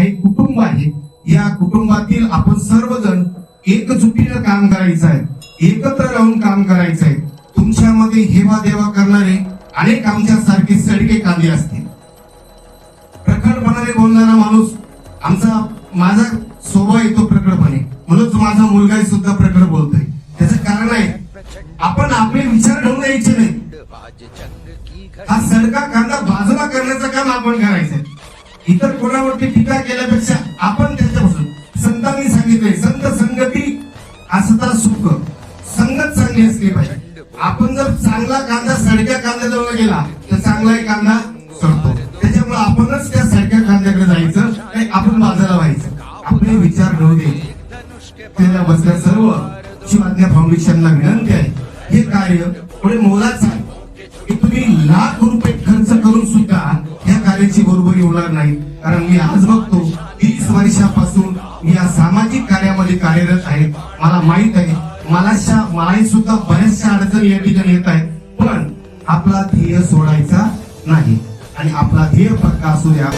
काही कुटुंब आहे. या कुटुंबातील आपण सर्वजण एकजुटीनं काम करायचं आहे. एकत्र राहून काम करायचं आहे. तुमच्यामध्ये हेवा देवा करणारे अनेक आमच्या सारखे सडके कांदे असतील. प्रखरपणाने बोलणारा माणूस आमचा माझा स्वभाव येतो प्रखरपणे. म्हणूनच माझा मुलगा सुद्धा प्रखर बोलतोय. त्याचं कारण आहे आपण आपले विचार ठेवून यायचे नाही. हा सडका कांदा बाजूला करण्याचं काम आपण करायचंय इतर कोणावरती टीका केल्यापेक्षा आपण त्यांच्यापासून संतांनी सांगितले संत संगती असता सुख संगत चांगली असली पाहिजे. आपण जर चांगला कांदा सडक्या कांद्याजवळ गेला तर चांगलाही कांदा सडतो. त्याच्यामुळे आपणच त्या सडक्या कांद्याकडे जायचं आणि आपण बाजूला व्हायचं. आपले विचार ठेवू दे. त्याला बसल्या सर्व शिवाज्ञा फाउंडेशनला विनंती आहे. हे कार्य पुढे मोलाचं कार्याची होणार नाही. कारण मी आज बघतो तीस वर्षापासून या सामाजिक कार्यामध्ये कार्यरत आहे. मला माहीत आहे मला मलाही सुद्धा बऱ्याचशा अडचणी या ठिकाणी येत आहेत. पण आपला ध्येय सोडायचा नाही. आणि आपला ध्येय पक्का असू द्या.